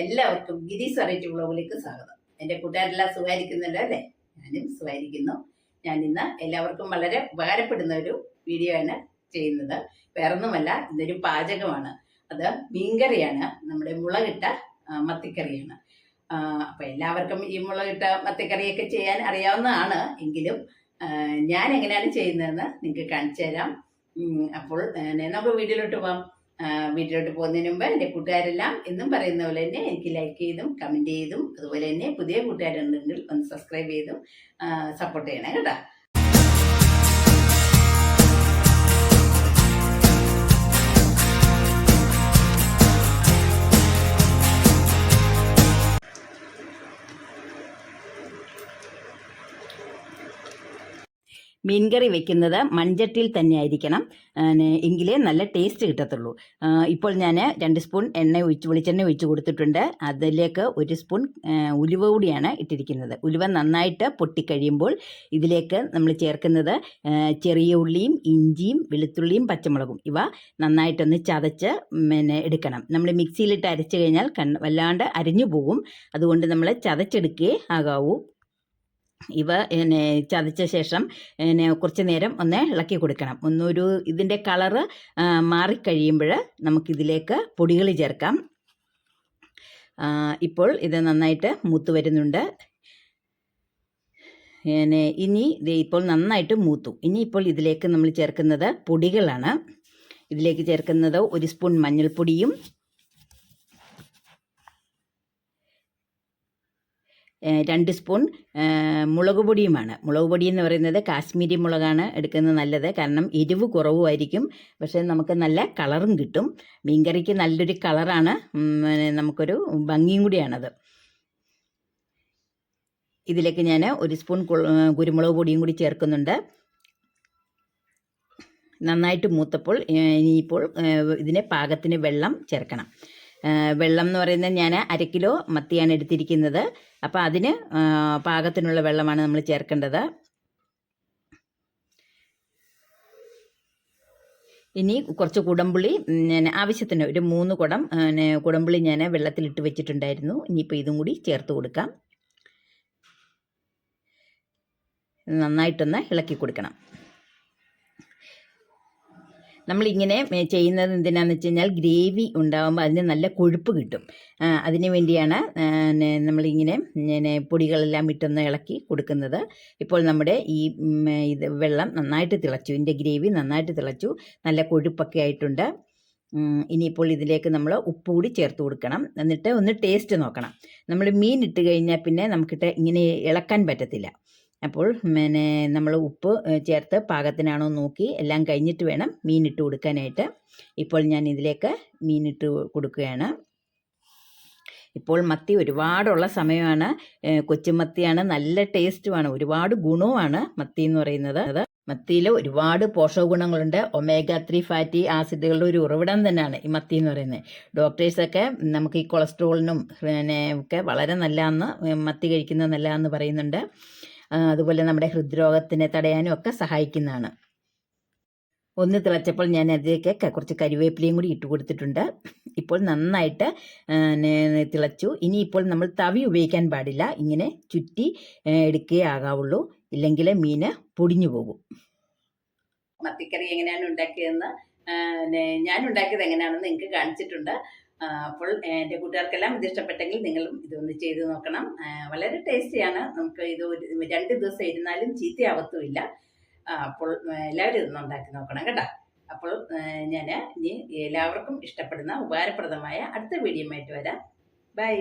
എല്ലാവർക്കും ഗിരീസ് വെറൈറ്റി വ്ളോഗിലേക്ക് സ്വാഗതം. എന്റെ കൂട്ടുകാരെല്ലാം സുഖമായിരിക്കുന്നുണ്ട് അല്ലേ? ഞാനും സുഖമായിരിക്കുന്നു. ഞാൻ ഇന്ന് എല്ലാവർക്കും വളരെ ഉപകാരപ്പെടുന്ന ഒരു വീഡിയോ ആണ് ചെയ്യുന്നത്. വേറൊന്നുമല്ല ഇതൊരു പാചകമാണ്. അത് മീൻകറിയാണ്. നമ്മുടെ മുളകിട്ട മത്തിക്കറിയാണ്. അപ്പം എല്ലാവർക്കും ഈ മുളകിട്ട മത്തിക്കറിയൊക്കെ ചെയ്യാൻ അറിയാവുന്നതാണ് എങ്കിലും ഞാൻ എങ്ങനെയാണ് ചെയ്യുന്നതെന്ന് നിങ്ങൾക്ക് കാണിച്ചു തരാം. അപ്പോൾ നമുക്ക് വീഡിയോയിലോട്ട് ആ, വീട്ടിലോട്ട് പോകുന്നതിന് മുമ്പ് എന്റെ കൂട്ടുകാരെല്ലാം എന്നും പറയുന്ന പോലെ തന്നെ എനിക്ക് ലൈക്ക് ചെയ്തും കമന്റ് ചെയ്തും അതുപോലെ തന്നെ പുതിയ കൂട്ടുകാരുണ്ടെങ്കിൽ ഒന്ന് സബ്സ്ക്രൈബ് ചെയ്തും സപ്പോർട്ട് ചെയ്യണേ കേട്ടോ. മീൻകറി വെക്കുന്നത് മൺചട്ടിയിൽ തന്നെ ആയിരിക്കണം എങ്കിലേ നല്ല ടേസ്റ്റ് കിട്ടത്തുള്ളൂ. ഇപ്പോൾ ഞാൻ രണ്ട് സ്പൂൺ എണ്ണ ഒഴിച്ച് വെളിച്ചെണ്ണ ഒഴിച്ച് കൊടുത്തിട്ടുണ്ട്. അതിലേക്ക് ഒരു സ്പൂൺ ഉലുവ കൂടിയാണ് ഇട്ടിരിക്കുന്നത്. ഉലുവ നന്നായിട്ട് പൊട്ടിക്കഴിയുമ്പോൾ ഇതിലേക്ക് നമ്മൾ ചേർക്കുന്നത് ചെറിയ ഉള്ളിയും ഇഞ്ചിയും വെളുത്തുള്ളിയും പച്ചമുളകും. ഇവ നന്നായിട്ടൊന്ന് ചതച്ച് പിന്നെ എടുക്കണം. നമ്മൾ മിക്സിയിലിട്ട് അരച്ച് കഴിഞ്ഞാൽ കണ്ണ് വല്ലാണ്ട് അരിഞ്ഞു പോകും. അതുകൊണ്ട് നമ്മൾ ചതച്ചെടുക്കേ ആകാവൂ. ഇവ പിന്നെ ചതച്ച ശേഷം പിന്നെ കുറച്ച് നേരം ഒന്ന് ഇളക്കി കൊടുക്കണം. ഒന്നൊരു ഇതിന്റെ കളറ് മാറിക്കഴിയുമ്പോൾ നമുക്കിതിലേക്ക് പൊടികൾ ചേർക്കാം. ഇപ്പോൾ ഇത് നന്നായിട്ട് മൂത്ത് വരുന്നുണ്ട്. പിന്നെ ഇനി ഇപ്പോൾ നന്നായിട്ട് മൂത്തു. ഇനി ഇപ്പോൾ ഇതിലേക്ക് നമ്മൾ ചേർക്കുന്നത് പൊടികളാണ്. ഇതിലേക്ക് ചേർക്കുന്നത് ഒരു സ്പൂൺ മഞ്ഞൾപ്പൊടിയും രണ്ട് സ്പൂൺ മുളക് പൊടിയുമാണ്. മുളക് പൊടി എന്ന് പറയുന്നത് കാശ്മീരി മുളകാണ് എടുക്കുന്നത് നല്ലത്. കാരണം എരിവ് കുറവുമായിരിക്കും. പക്ഷേ നമുക്ക് നല്ല കളറും കിട്ടും. മീൻകറിക്ക് നല്ലൊരു കളറാണ്. നമുക്കൊരു ഭംഗിയും കൂടിയാണത്. ഇതിലേക്ക് ഞാൻ ഒരു സ്പൂൺ കുരുമുളക് പൊടിയും കൂടി ചേർക്കുന്നുണ്ട്. നന്നായിട്ട് മൂത്തപ്പോൾ ഇനിയിപ്പോൾ ഇതിനെ പാകത്തിന് വെള്ളം ചേർക്കണം. വെള്ളം എന്ന് പറയുന്നത് ഞാൻ അര കിലോ മത്തിയാണ് എടുത്തിരിക്കുന്നത്. അപ്പോൾ അതിന് പാകത്തിനുള്ള വെള്ളമാണ് നമ്മൾ ചേർക്കേണ്ടത്. ഇനി കുറച്ച് കുടംപുളി ഞാൻ ആവശ്യത്തിന് ഒരു മൂന്ന് കുടം കുടംപുളി ഞാൻ വെള്ളത്തിലിട്ട് വെച്ചിട്ടുണ്ടായിരുന്നു. ഇനിയിപ്പോൾ ഇതും കൂടി ചേർത്ത് കൊടുക്കാം. നന്നായിട്ടൊന്ന് ഇളക്കി കൊടുക്കണം. നമ്മളിങ്ങനെ ചെയ്യുന്നത് എന്തിനാന്ന് വെച്ച് കഴിഞ്ഞാൽ ഗ്രേവി ഉണ്ടാകുമ്പോൾ അതിന് നല്ല കൊഴുപ്പ് കിട്ടും. അതിന് വേണ്ടിയാണ് നമ്മളിങ്ങനെ ഇങ്ങനെ പൊടികളെല്ലാം ഇട്ടൊന്ന് ഇളക്കി കൊടുക്കുന്നത്. ഇപ്പോൾ നമ്മുടെ ഈ ഇത് വെള്ളം നന്നായിട്ട് തിളച്ചു. ഇതിന്റെ ഗ്രേവി നന്നായിട്ട് തിളച്ചു. നല്ല കൊഴുപ്പൊക്കെ ആയിട്ടുണ്ട്. ഇനിയിപ്പോൾ ഇതിലേക്ക് നമ്മൾ ഉപ്പ് കൂടി ചേർത്ത് കൊടുക്കണം. എന്നിട്ട് ഒന്ന് ടേസ്റ്റ് നോക്കണം. നമ്മൾ മീൻ ഇട്ട് കഴിഞ്ഞാൽ പിന്നെ നമുക്കിട്ട് ഇങ്ങനെ ഇളക്കാൻ പറ്റത്തില്ല. അപ്പോൾ പിന്നെ നമ്മൾ ഉപ്പ് ചേർത്ത് പാകത്തിനാണോ നോക്കി എല്ലാം കഴിഞ്ഞിട്ട് വേണം മീൻ ഇട്ട് കൊടുക്കാനായിട്ട്. ഇപ്പോൾ ഞാൻ ഇതിലേക്ക് മീൻ ഇട്ട് കൊടുക്കുകയാണ്. ഇപ്പോൾ മത്തി ഒരുപാടുള്ള സമയമാണ്. കൊച്ചുമത്തിയാണ് നല്ല ടേസ്റ്റുമാണ്. ഒരുപാട് ഗുണവുമാണ് മത്തി എന്ന് പറയുന്നത്. അത് മത്തിയിൽ ഒരുപാട് പോഷക ഗുണങ്ങളുണ്ട്. ഒമേഗ ത്രീ ഫാറ്റി ആസിഡുകളുടെ ഒരു ഉറവിടം തന്നെയാണ് ഈ മത്തി എന്ന് പറയുന്നത്. ഡോക്ടേഴ്സൊക്കെ നമുക്ക് ഈ കൊളസ്ട്രോളിനും പിന്നെ ഒക്കെ വളരെ നല്ലതെന്ന് മത്തി കഴിക്കുന്നത് നല്ലതെന്ന് പറയുന്നുണ്ട്. അതുപോലെ നമ്മുടെ ഹൃദ്രോഗത്തിനെ തടയാനും ഒക്കെ സഹായിക്കുന്നതാണ്. ഒന്ന് തിളച്ചപ്പോൾ ഞാൻ അതിലേക്ക് കുറച്ച് കരിവേപ്പിലയും കൂടി ഇട്ട് കൊടുത്തിട്ടുണ്ട്. ഇപ്പോൾ നന്നായിട്ട് തിളച്ചു. ഇനി ഇപ്പോൾ നമ്മൾ തവി ഉപയോഗിക്കാൻ പാടില്ല. ഇങ്ങനെ ചുറ്റി എടുക്കേ ആകാവുള്ളൂ. ഇല്ലെങ്കിൽ മീൻ പൊടിഞ്ഞു പോകും. മത്തിക്കറി എങ്ങനെയാണ് ഉണ്ടാക്കിയതെന്ന് ഞാൻ ഉണ്ടാക്കിയത് എങ്ങനെയാണെന്ന് നിങ്ങൾക്ക് കാണിച്ചിട്ടുണ്ട്. അപ്പോൾ എന്റെ കൂട്ടുകാർക്കെല്ലാം ഇത് ഇഷ്ടപ്പെട്ടെങ്കിൽ നിങ്ങളും ഇതൊന്ന് ചെയ്ത് നോക്കണം. വളരെ ടേസ്റ്റിയാണ്. നമുക്ക് ഇത് രണ്ട് ദിവസം ഇരുന്നാലും ചീത്തയാവത്തുമില്ല. അപ്പോൾ എല്ലാവരും ഇതൊന്നും ഉണ്ടാക്കി നോക്കണം കേട്ടോ. അപ്പോൾ ഞാൻ ഇനി എല്ലാവർക്കും ഇഷ്ടപ്പെടുന്ന ഉപകാരപ്രദമായ അടുത്ത വീഡിയോ ആയിട്ട് വരാം. ബൈ.